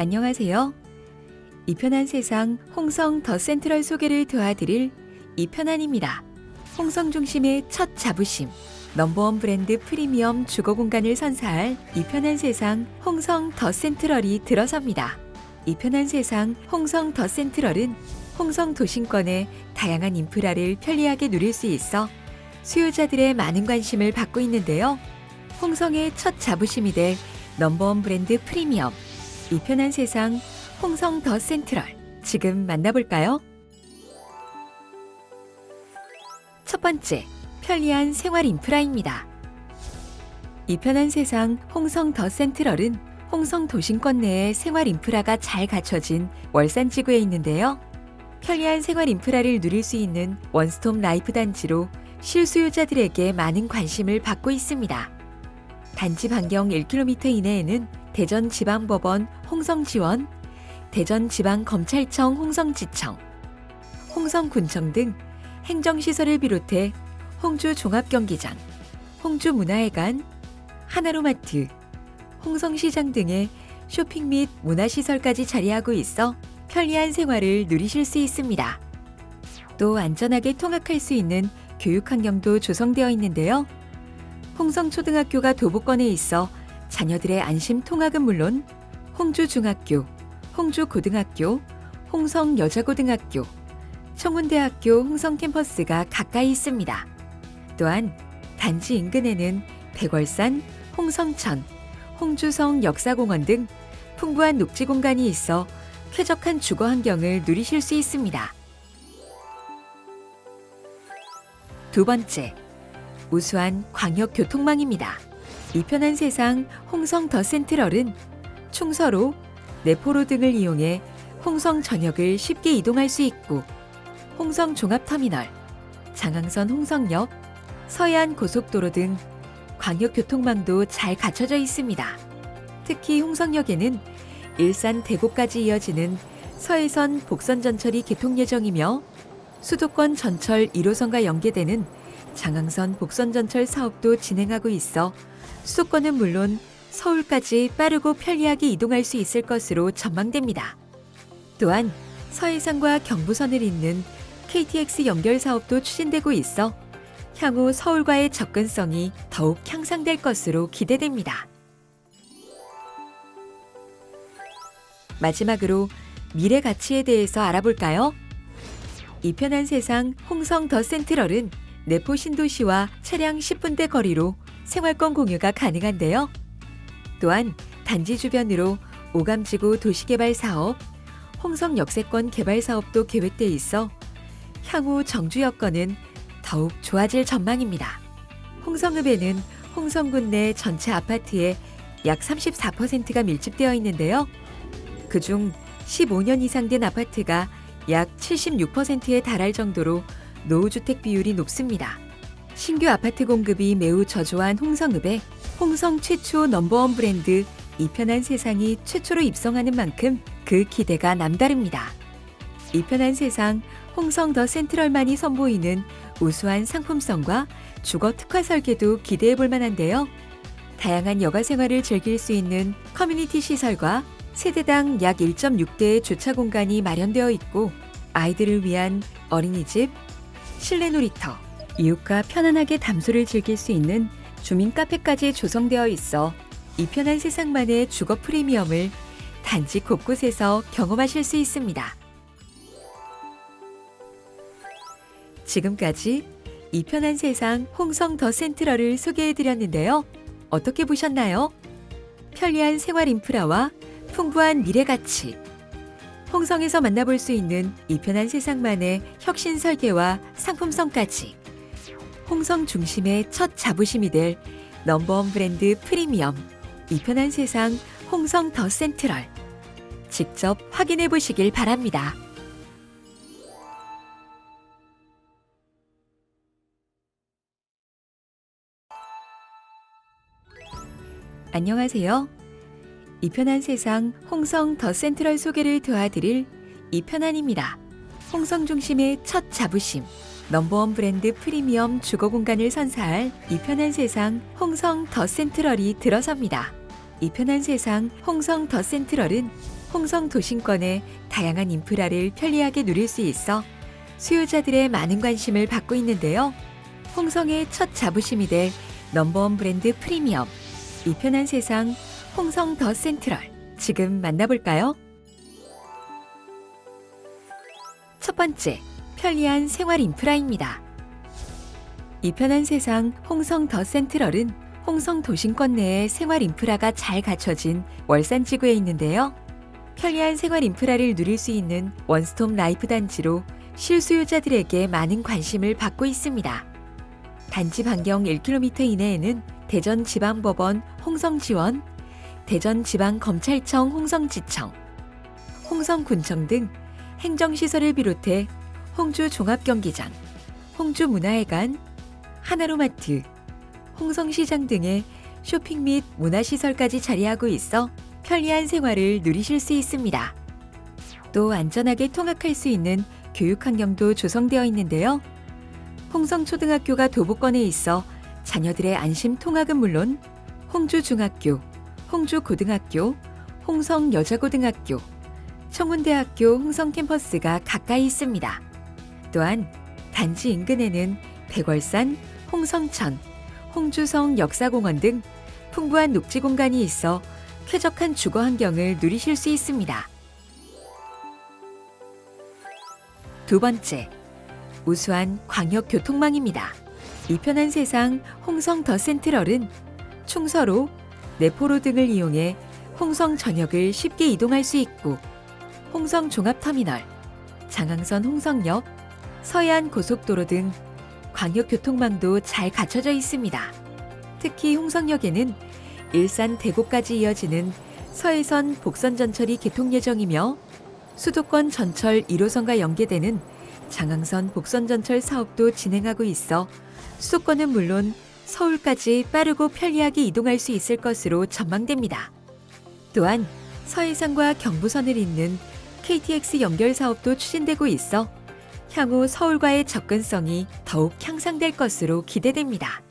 안녕하세요. 이 편한 세상 홍성 더 센트럴 소개를 도와드릴 이편한입니다. 홍성 중심의 첫 자부심, 넘버원 브랜드 프리미엄 주거 공간을 선사할 이 편한 세상 홍성 더 센트럴이 들어섭니다. 이 편한 세상 홍성 더 센트럴은 홍성 도심권의 다양한 인프라를 편리하게 누릴 수 있어 수요자들의 많은 관심을 받고 있는데요. 홍성의 첫 자부심이 될 넘버원 브랜드 프리미엄 이 편한 세상 홍성 더 센트럴 지금 만나볼까요? 첫 번째, 편리한 생활 인프라입니다. 이 편한 세상 홍성 더 센트럴은 홍성 도심권 내에 생활 인프라가 잘 갖춰진 월산 지구에 있는데요. 편리한 생활 인프라를 누릴 수 있는 원스톱 라이프 단지로 실수요자들에게 많은 관심을 받고 있습니다. 단지 반경 1km 이내에는 대전지방법원 홍성지원, 대전지방검찰청 홍성지청, 홍성군청 등 행정시설을 비롯해 홍주종합경기장, 홍주문화회관, 하나로마트, 홍성시장 등의 쇼핑 및 문화시설까지 자리하고 있어 편리한 생활을 누리실 수 있습니다. 또 안전하게 통학할 수 있는 교육 환경도 조성되어 있는데요. 홍성초등학교가 도보권에 있어 자녀들의 안심 통학은 물론 홍주중학교, 홍주고등학교, 홍성여자고등학교, 청운대학교 홍성캠퍼스가 가까이 있습니다. 또한 단지 인근에는 백월산, 홍성천, 홍주성 역사공원 등 풍부한 녹지 공간이 있어 쾌적한 주거 환경을 누리실 수 있습니다. 두 번째, 우수한 광역 교통망입니다. 이 편한 세상 홍성 더 센트럴은 충서로, 내포로 등을 이용해 홍성 전역을 쉽게 이동할 수 있고 홍성 종합터미널, 장항선 홍성역, 서해안 고속도로 등 광역 교통망도 잘 갖춰져 있습니다. 특히 홍성역에는 일산 대구까지 이어지는 서해선 복선 전철이 개통 예정이며 수도권 전철 1호선과 연계되는 장항선 복선 전철 사업도 진행하고 있어 수도권은 물론 서울까지 빠르고 편리하게 이동할 수 있을 것으로 전망됩니다. 또한 서해상과 경부선을 잇는 KTX 연결 사업도 추진되고 있어 향후 서울과의 접근성이 더욱 향상될 것으로 기대됩니다. 마지막으로 미래 가치에 대해서 알아볼까요? 이 편한 세상 홍성 더 센트럴은 내포 신도시와 차량 10분대 거리로 생활권 공유가 가능한데요. 또한 단지 주변으로 오감지구 도시개발 사업, 홍성 역세권 개발 사업도 계획돼 있어 향후 정주 여건은 더욱 좋아질 전망입니다. 홍성읍에는 홍성군 내 전체 아파트의 약 34%가 밀집되어 있는데요. 그중 15년 이상 된 아파트가 약 76%에 달할 정도로 노후주택 비율이 높습니다. 신규 아파트 공급이 매우 저조한 홍성읍에 홍성 최초 넘버원 브랜드 이편한 세상이 최초로 입성하는 만큼 그 기대가 남다릅니다. 이편한 세상 홍성 더 센트럴만이 선보이는 우수한 상품성과 주거 특화 설계도 기대해 볼 만한데요. 다양한 여가 생활을 즐길 수 있는 커뮤니티 시설과 세대당 약 1.6대의 주차 공간이 마련되어 있고 아이들을 위한 어린이집, 실내 놀이터, 이웃과 편안하게 담소를 즐길 수 있는 주민 카페까지 조성되어 있어 이 편한 세상만의 주거 프리미엄을 단지 곳곳에서 경험하실 수 있습니다. 지금까지 이 편한 세상 홍성 더 센트럴을 소개해 드렸는데요. 어떻게 보셨나요? 편리한 생활 인프라와 풍부한 미래 가치. 홍성에서 만나볼 수 있는 이 편한 세상만의 혁신 설계와 상품성까지. 홍성 중심의 첫 자부심이 될 넘버원 브랜드 프리미엄. 이 편한 세상 홍성 더 센트럴. 직접 확인해 보시길 바랍니다. 안녕하세요. 이 편한 세상 홍성 더 센트럴 소개를 도와드릴 이편한입니다. 홍성 중심의 첫 자부심, 넘버원 브랜드 프리미엄 주거 공간을 선사할 이 편한 세상 홍성 더 센트럴이 들어섭니다. 이 편한 세상 홍성 더 센트럴은 홍성 도심권의 다양한 인프라를 편리하게 누릴 수 있어 수요자들의 많은 관심을 받고 있는데요. 홍성의 첫 자부심이 될 넘버원 브랜드 프리미엄 이 편한 세상 홍성 더 센트럴 지금 만나볼까요? 첫 번째, 편리한 생활 인프라입니다. 이 편한 세상 홍성 더 센트럴은 홍성 도심권 내에 생활 인프라가 잘 갖춰진 월산 지구에 있는데요. 편리한 생활 인프라를 누릴 수 있는 원스톱 라이프 단지로 실수요자들에게 많은 관심을 받고 있습니다. 단지 반경 1km 이내에는 대전지방법원 홍성지원, 대전지방검찰청 홍성지청, 홍성군청 등 행정시설을 비롯해 홍주 종합경기장, 홍주문화회관, 하나로마트, 홍성시장 등의 쇼핑 및 문화시설까지 자리하고 있어 편리한 생활을 누리실 수 있습니다. 또 안전하게 통학할 수 있는 교육 환경도 조성되어 있는데요. 홍성초등학교가 도보권에 있어 자녀들의 안심 통학은 물론 홍주중학교, 홍주고등학교, 홍성여자고등학교, 청운대학교 홍성캠퍼스가 가까이 있습니다. 또한 단지 인근에는 백월산, 홍성천, 홍주성 역사공원 등 풍부한 녹지 공간이 있어 쾌적한 주거 환경을 누리실 수 있습니다. 두 번째, 우수한 광역 교통망입니다. 이 편한 세상 홍성 더 센트럴은 충서로, 내포로 등을 이용해 홍성 전역을 쉽게 이동할 수 있고 홍성 종합터미널, 장항선 홍성역, 서해안 고속도로 등 광역 교통망도 잘 갖춰져 있습니다. 특히 홍성역에는 일산 대구까지 이어지는 서해선 복선 전철이 개통 예정이며 수도권 전철 1호선과 연계되는 장항선 복선 전철 사업도 진행하고 있어 수도권은 물론 서울까지 빠르고 편리하게 이동할 수 있을 것으로 전망됩니다. 또한 서해상과 경부선을 잇는 KTX 연결 사업도 추진되고 있어 향후 서울과의 접근성이 더욱 향상될 것으로 기대됩니다.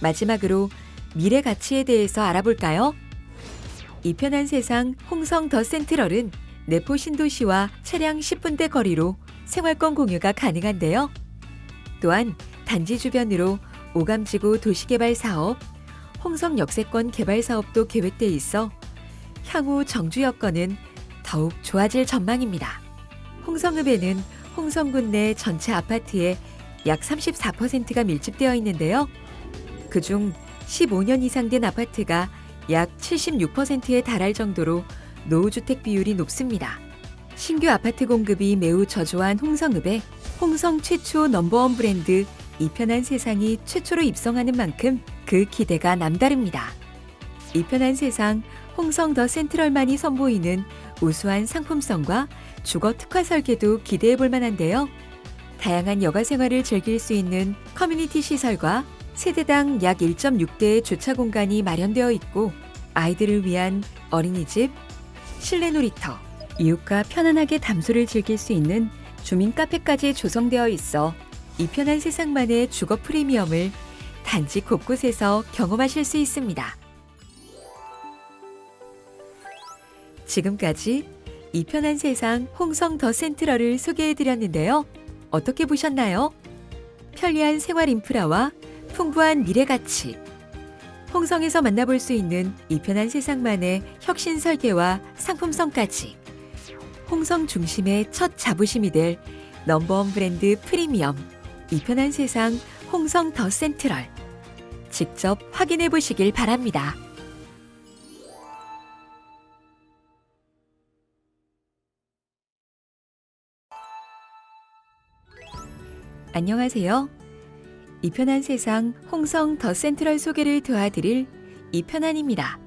마지막으로 미래 가치에 대해서 알아볼까요? 이 편한 세상 홍성 더 센트럴은 내포 신도시와 차량 10분대 거리로 생활권 공유가 가능한데요. 또한 단지 주변으로 오감지구 도시개발 사업, 홍성 역세권 개발 사업도 계획돼 있어 향후 정주 여건은 더욱 좋아질 전망입니다. 홍성읍에는 홍성군 내 전체 아파트의 약 34%가 밀집되어 있는데요. 그중 15년 이상 된 아파트가 약 76%에 달할 정도로 노후주택 비율이 높습니다. 신규 아파트 공급이 매우 저조한 홍성읍에 홍성 최초 넘버원 브랜드 이편한 세상이 최초로 입성하는 만큼 그 기대가 남다릅니다. 이편한 세상 홍성 더 센트럴만이 선보이는 우수한 상품성과 주거 특화 설계도 기대해 볼 만한데요. 다양한 여가 생활을 즐길 수 있는 커뮤니티 시설과 세대당 약 1.6대의 주차 공간이 마련되어 있고 아이들을 위한 어린이집, 실내 놀이터, 이웃과 편안하게 담소를 즐길 수 있는 주민 카페까지 조성되어 있어 이 편한 세상만의 주거 프리미엄을 단지 곳곳에서 경험하실 수 있습니다. 지금까지 이 편한 세상 홍성 더 센트럴을 소개해 드렸는데요. 어떻게 보셨나요? 편리한 생활 인프라와 풍부한 미래 가치. 홍성에서 만나볼 수 있는 이 편한 세상만의 혁신 설계와 상품성까지. 홍성 중심의 첫 자부심이 될 넘버원 브랜드 프리미엄. 이 편한 세상 홍성 더 센트럴. 직접 확인해 보시길 바랍니다. 안녕하세요. 이 편한 세상 홍성 더 센트럴 소개를 도와드릴 이편한입니다.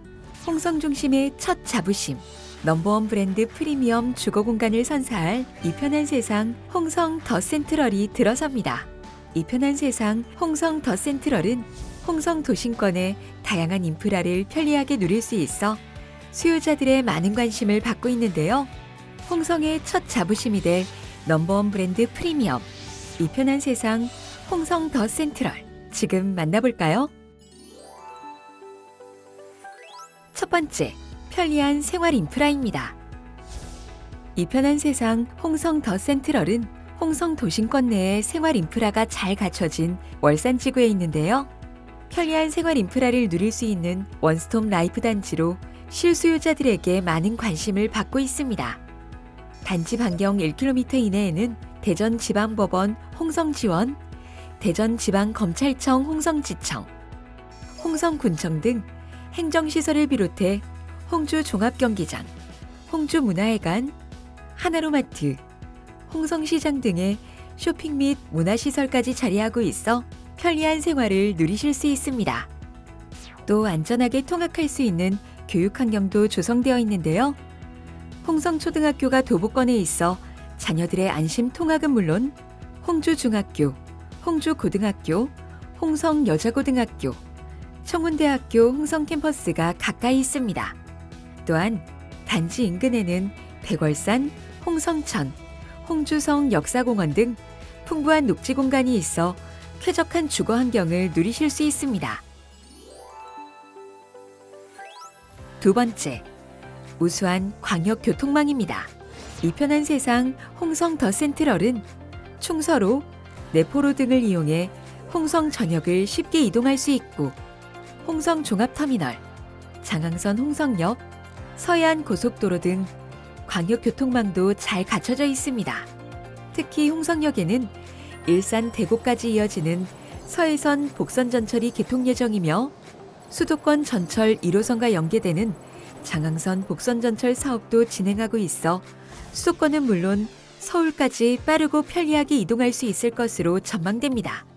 홍성 중심의 첫 자부심, 넘버원 브랜드 프리미엄 주거 공간을 선사할 이 편한 세상 홍성 더 센트럴이 들어섭니다. 이 편한 세상 홍성 더 센트럴은 홍성 도심권의 다양한 인프라를 편리하게 누릴 수 있어 수요자들의 많은 관심을 받고 있는데요. 홍성의 첫 자부심이 될 넘버원 브랜드 프리미엄 이 편한 세상 홍성 더 센트럴 지금 만나볼까요? 첫첫 번째, 편리한 생활 인프라입니다. 이 편한 세상 홍성 더 센트럴은 홍성 도심권 내에 생활 인프라가 잘 갖춰진 월산 지구에 있는데요. 편리한 생활 인프라를 누릴 수 있는 원스톱 라이프 단지로 실수요자들에게 많은 관심을 받고 있습니다. 단지 반경 1km 이내에는 대전지방법원 홍성지원, 대전지방검찰청 홍성지청, 홍성군청 등 행정시설을 비롯해 홍주 종합경기장, 홍주 문화회관, 하나로마트, 홍성시장 등의 쇼핑 및 문화시설까지 자리하고 있어 편리한 생활을 누리실 수 있습니다. 또 안전하게 통학할 수 있는 교육 환경도 조성되어 있는데요. 홍성초등학교가 도보권에 있어 자녀들의 안심 통학은 물론 홍주중학교, 홍주고등학교, 홍성여자고등학교, 청운대학교 홍성캠퍼스가 가까이 있습니다. 또한 단지 인근에는 백월산, 홍성천, 홍주성 역사공원 등 풍부한 녹지 공간이 있어 쾌적한 주거 환경을 누리실 수 있습니다. 두 번째, 우수한 광역 교통망입니다. 이 편한 세상 홍성 더 센트럴은 충서로, 내포로 등을 이용해 홍성 전역을 쉽게 이동할 수 있고 홍성 종합터미널, 장항선 홍성역, 서해안 고속도로 등 광역 교통망도 잘 갖춰져 있습니다. 특히 홍성역에는 일산 대구까지 이어지는 서해선 복선 전철이 개통 예정이며 수도권 전철 1호선과 연계되는 장항선 복선 전철 사업도 진행하고 있어 수도권은 물론 서울까지 빠르고 편리하게 이동할 수 있을 것으로 전망됩니다.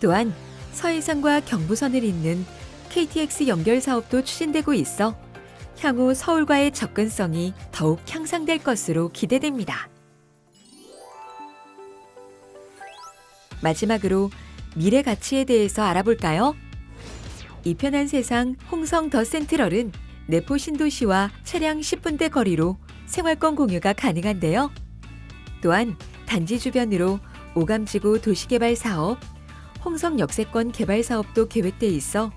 또한 서해상과 경부선을 잇는 KTX 연결 사업도 추진되고 있어 향후 서울과의 접근성이 더욱 향상될 것으로 기대됩니다. 마지막으로 미래 가치에 대해서 알아볼까요? 이 편한 세상 홍성 더 센트럴은 내포 신도시와 차량 10분대 거리로 생활권 공유가 가능한데요. 또한 단지 주변으로 오감지구 도시개발 사업, 홍성 역세권 개발 사업도 계획돼 있어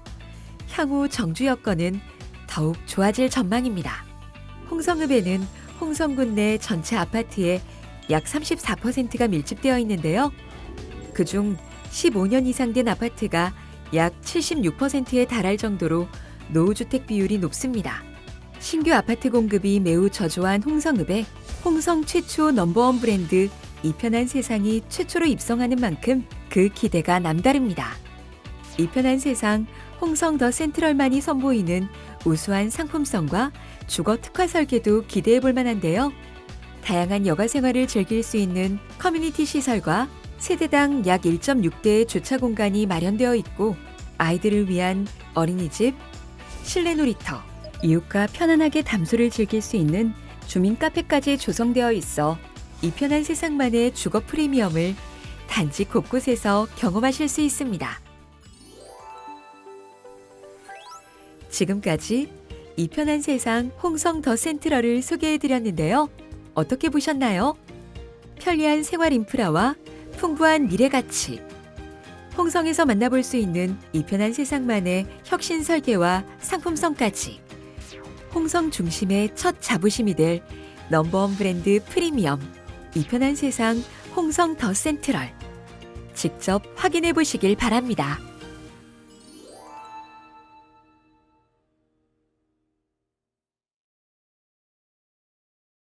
향후 정주 여건은 더욱 좋아질 전망입니다. 홍성읍에는 홍성군 내 전체 아파트의 약 34%가 밀집되어 있는데요. 그중 15년 이상 된 아파트가 약 76%에 달할 정도로 노후주택 비율이 높습니다. 신규 아파트 공급이 매우 저조한 홍성읍에 홍성 최초 넘버원 브랜드 이편한 세상이 최초로 입성하는 만큼 그 기대가 남다릅니다. 이편한 세상 홍성 더 센트럴만이 선보이는 우수한 상품성과 주거 특화 설계도 기대해 볼 만한데요. 다양한 여가 생활을 즐길 수 있는 커뮤니티 시설과 세대당 약 1.6대의 주차 공간이 마련되어 있고 아이들을 위한 어린이집, 실내 놀이터, 이웃과 편안하게 담소를 즐길 수 있는 주민 카페까지 조성되어 있어 이 편한 세상만의 주거 프리미엄을 단지 곳곳에서 경험하실 수 있습니다. 지금까지 이 편한 세상 홍성 더 센트럴을 소개해 드렸는데요. 어떻게 보셨나요? 편리한 생활 인프라와 풍부한 미래 가치. 홍성에서 만나볼 수 있는 이 편한 세상만의 혁신 설계와 상품성까지. 홍성 중심의 첫 자부심이 될 넘버원 브랜드 프리미엄. 이 편한 세상 홍성 더 센트럴. 직접 확인해 보시길 바랍니다.